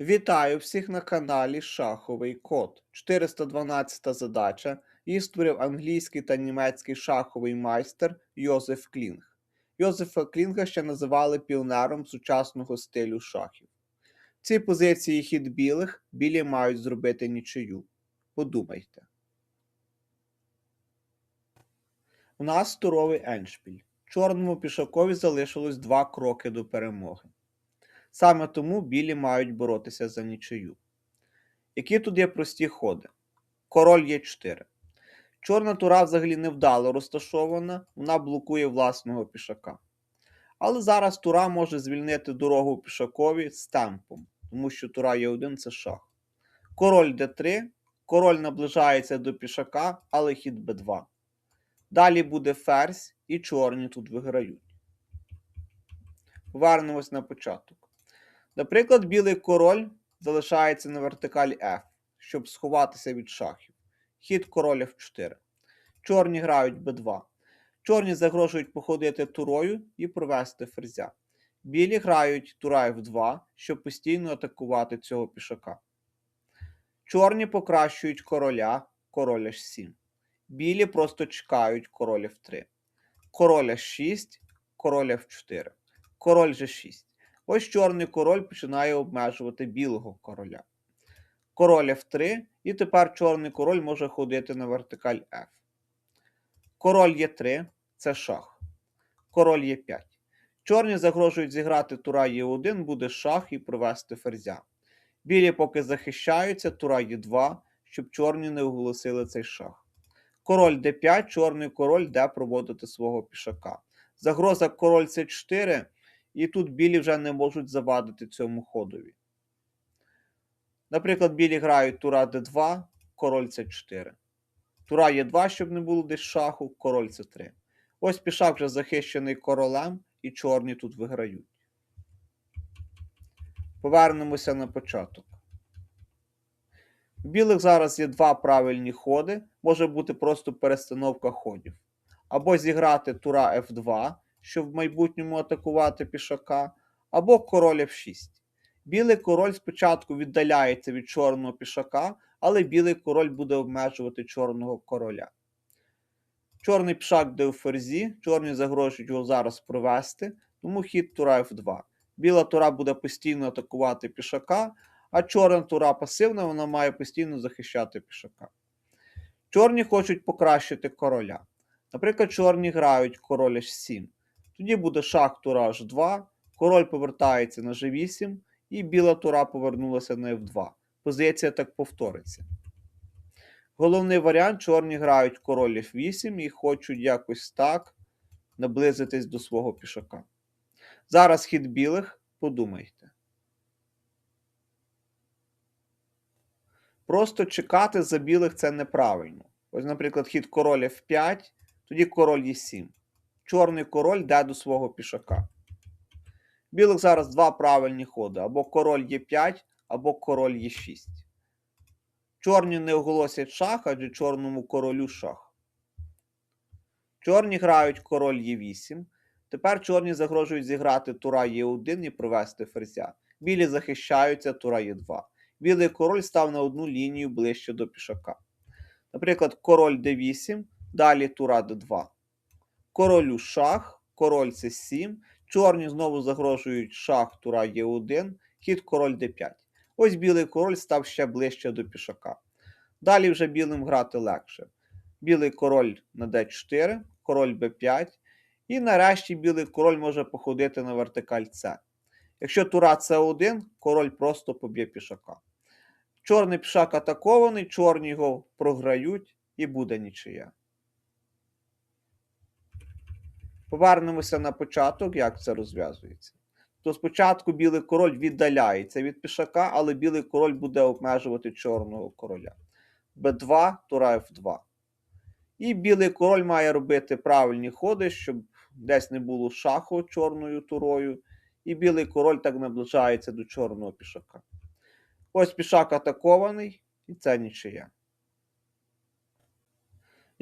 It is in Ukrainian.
Вітаю всіх на каналі Шаховий Код. 412 задача. Її створив англійський та німецький шаховий майстер Йозеф Клінг. Йозефа Клінга ще називали піонером сучасного стилю шахів. В цій позиції хід білих білі мають зробити нічию. Подумайте. У нас туровий еншпіль. Чорному пішакові залишилось два кроки до перемоги. Саме тому білі мають боротися за нічию. Які тут є прості ходи? Король є 4. Чорна тура взагалі невдало розташована, вона блокує власного пішака. Але зараз тура може звільнити дорогу пішакові з темпом, тому що тура є 1 це шах. Король d3, король наближається до пішака, але хід b2. Далі буде ферзь, і чорні тут виграють. Повернемось на початок. Наприклад, білий король залишається на вертикалі F, щоб сховатися від шахів. Хід короля F4. Чорні грають b2. Чорні загрожують походити турою і провести ферзя. Білі грають тура F2, щоб постійно атакувати цього пішака. Чорні покращують короля, король H7. Білі просто чекають король F3. Король H6, король F4. Король G6. Ось чорний король починає обмежувати білого короля. Король F3, і тепер чорний король може ходити на вертикаль F. Король Е3 це шах. Король Е5. Чорні загрожують зіграти тура Е1, буде шах і провести ферзя. Білі поки захищаються, тура Е2, щоб чорні не оголосили цей шах. Король d5, чорний король де проводити свого пішака. Загроза король С4. І тут білі вже не можуть завадити цьому ходові. Наприклад, білі грають тура d2, король c4. Тура Е2, щоб не було десь шаху, король c3. Ось пішак вже захищений королем, і чорні тут виграють. Повернемося на початок. У білих зараз є два правильні ходи. Може бути просто перестановка ходів. Або зіграти тура F2 щоб в майбутньому атакувати пішака, або король F6. Білий король спочатку віддаляється від чорного пішака, але білий король буде обмежувати чорного короля. Чорний пішак де у ферзі, чорні загрожують його зараз провести, тому хід тура F2. Біла тура буде постійно атакувати пішака, а чорна тура пасивна, вона має постійно захищати пішака. Чорні хочуть покращити короля. Наприклад, чорні грають король H7. Тоді буде шах тура H2, король повертається на G8, і біла тура повернулася на F2. Позиція так повториться. Головний варіант: чорні грають король F8 і хочуть якось так наблизитись до свого пішака. Зараз хід білих, подумайте. Просто чекати за білих це неправильно. Ось, наприклад, хід король F5, тоді король Е7 чорний король йде до свого пішака. Білих зараз два правильні ходи: або король Е5, або король Е6. Чорні не оголосять шах, адже чорному королю шах. Чорні грають король Е8. Тепер чорні загрожують зіграти тура Е1 і провести ферзя. Білі захищаються тура Е2. Білий король став на одну лінію ближче до пішака. Наприклад, король d8, далі тура d2 королю шах, король С7. Чорні знову загрожують шах тура Е1, хід король Д5. Ось білий король став ще ближче до пішака. Далі вже білим грати легше. Білий король на d4, король b5. І нарешті білий король може походити на вертикаль С. Якщо тура С1, король просто поб'є пішака. Чорний пішак атакований, чорні його програють і буде нічия. Повернемося на початок, як це розв'язується. То спочатку білий король віддаляється від пішака, але білий король буде обмежувати чорного короля. Б2, тура Ф2. І білий король має робити правильні ходи, щоб десь не було шаху чорною турою. І білий король так наближається до чорного пішака. Ось пішак атакований, і це нічия.